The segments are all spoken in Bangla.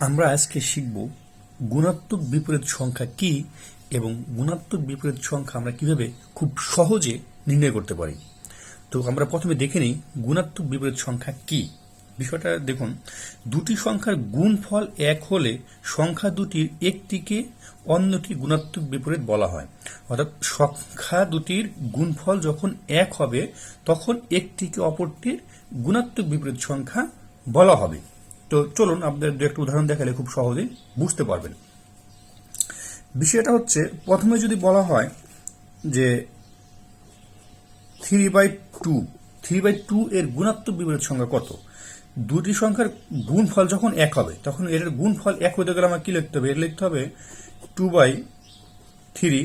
আমরা আজকে শিখব গুণাত্মক বিপরীত সংখ্যা কি এবং গুণাত্মক বিপরীত সংখ্যা আমরা কীভাবে খুব সহজে নির্ণয় করতে পারি। তো আমরা প্রথমে দেখে নিই গুণাত্মক বিপরীত সংখ্যা কি। বিষয়টা দেখুন, দুটি সংখ্যার গুণফল এক হলে সংখ্যা দুটির একটিকে অন্যটি গুণাত্মক বিপরীত বলা হয়। অর্থাৎ সংখ্যা দুটির গুণফল যখন এক হবে, তখন একটিকে অপরটির গুণাত্মক বিপরীত সংখ্যা বলা হবে। তো চলুন আপনাদের দু একটা উদাহরণ দেখালে খুব সহজেই বুঝতে পারবেন। বিষয়টা হচ্ছে, প্রথমে যদি বলা হয় যে three by two, three by two এর গুণাত্মক বিপরীত সংখ্যা কত? দুটি সংখ্যার গুণফল যখন এক হবে, তখন এর গুণফল এক হতে গেলে আমার কি লিখতে হবে? এর লিখতে হবে two by three.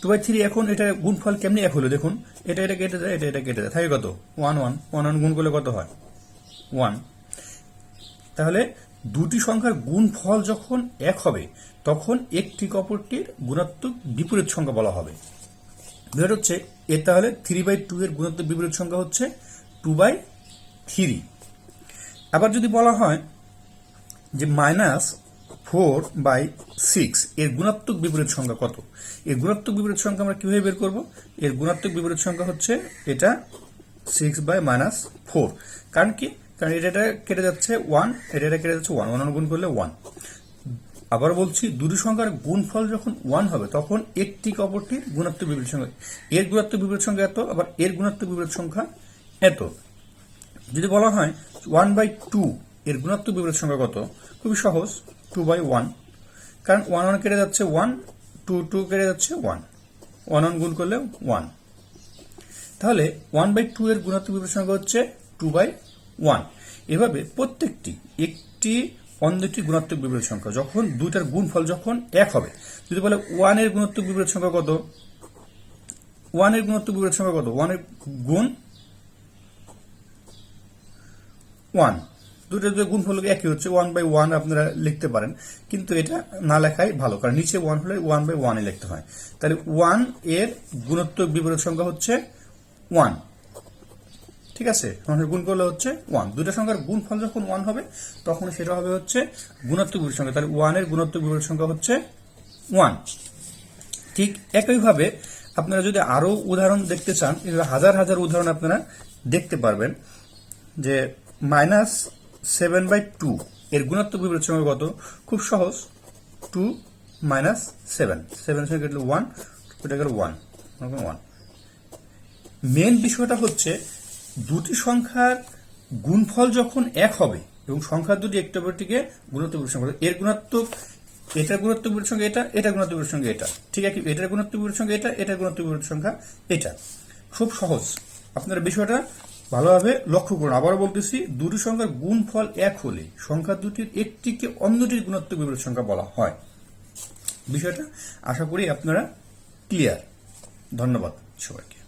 Two by three এখন এটা গুণফল কেমনি এক হলো? দেখুন, এটা এটা কেটে যায় এটা এটা কেটে যায় থাকে কত? ওয়ান ওয়ান ওয়ান ওয়ান গুণ করলে কত হয়? ওয়ান। দুটি সংখ্যার গুণফল যখন এক হবে, তখন একটি অপরটির গুণাত্মক বিপরীত সংখ্যা বলা হবে। বের হচ্ছে, এর তাহলে থ্রি বাই টু এর গুণাত্মক বিপরীত সংখ্যা হচ্ছে টু বাই থ্রি আবার যদি বলা হয় যে মাইনাস ফোর বাই সিক্স এর গুণাত্মক বিপরীত সংখ্যা কত? এর গুণাত্মক বিপরীত সংখ্যা আমরা কীভাবে বের করব? এর গুণাত্মক বিপরীত সংখ্যা হচ্ছে এটা সিক্স বাই মাইনাস ফোর কারণ কি? কারণ এটা কেটে যাচ্ছে ওয়ান এটা কেটে যাচ্ছে ওয়ান ওয়ান গুণ করলে ওয়ান আবার বলছি, দুটি সংখ্যার গুণফল যখন ওয়ান হবে, তখন একটি অপরটির গুণাত্মক বিপরীত সংখ্যা, এর গুণাত্মক বিপরীত সংখ্যা এত, আবার এর গুণাত্মক বিপরীত সংখ্যা এত। যদি বলা হয় ওয়ান বাই টু এর গুণাত্মক বিপরীত সংখ্যা কত? খুবই সহজ টু বাই ওয়ান কারণ ওয়ান ওয়ান কেটে যাচ্ছে ওয়ান টু টু কেটে যাচ্ছে ওয়ান ওয়ান ওয়ান গুণ করলে ওয়ান তাহলে ওয়ান বাই টু এর গুণাত্মক বিপরীত সংখ্যা হচ্ছে টু বাই ওয়ান এভাবে প্রত্যেকটি একটি অন্যটি গুণাত্মক বিপরীত সংখ্যা যখন দুইটার গুণফল যখন এক হবে, যদি বলে ওয়ানের গুণাত্মক বিপরীত সংখ্যা কত? ওয়ানের গুণাত্মক বিপরীত সংখ্যা কত? ওয়ানের গুণ ওয়ান দুটো যে গুণফল একই হচ্ছে ওয়ান বাই ওয়ান আপনারা লিখতে পারেন, কিন্তু এটা না লেখাই ভালো, কারণ নিচে ওয়ান হলে ওয়ান বাই ওয়ানে লিখতে হয়। তাহলে ওয়ানের গুণোত্তর বিপরীত সংখ্যা হচ্ছে ওয়ান ঠিক আছে? তখন গুণ করলে হচ্ছে ওয়ান দুটো সংখ্যার গুণফল যখন ওয়ান হবে, তখন সেটা হবে হচ্ছে গুণাত্মক বিপরীত সংখ্যা। তাহলে ওয়ানের গুণাত্মক বিপরীত সংখ্যা হচ্ছে ওয়ান ঠিক একইভাবে আপনারা যদি আরও উদাহরণ দেখতে চান হাজার হাজার উদাহরণ আপনারা দেখতে পারবেন যে মাইনাস সেভেন বাই টু এর গুণাত্মক বিপরীত সংখ্যা কত? খুব সহজ। টু মাইনাস সেভেন সেভেন সঙ্গে ওয়ান ওয়ান ওয়ান মেন বিষয়টা হচ্ছে দুটি সংখ্যার গুণফল যখন এক হবে, এবং সংখ্যা দুটি একটি অপরটিকে গুণাত্মক বিপরীত সংখ্যা এর গুণাত্মক, এটার গুণাত্মক বিপরীত সংখ্যা এটা, এটার গুণাত্মক বিপরীত সংখ্যা এটা। ঠিক আছে এটার গুণাত্মক বিপরীত সংখ্যা এটা, এটার গুণাত্মক বিপরীত সংখ্যা এটা। খুব সহজ। আপনারা বিষয়টা ভালোভাবে লক্ষ্য করুন। আবারও বলতেছি, দুটি সংখ্যার গুণফল এক হলে সংখ্যা দুটির একটিকে অন্যটির গুণাত্মক বিপরীত সংখ্যা বলা হয়। বিষয়টা আশা করি আপনারা ক্লিয়ার ধন্যবাদ সবাইকে।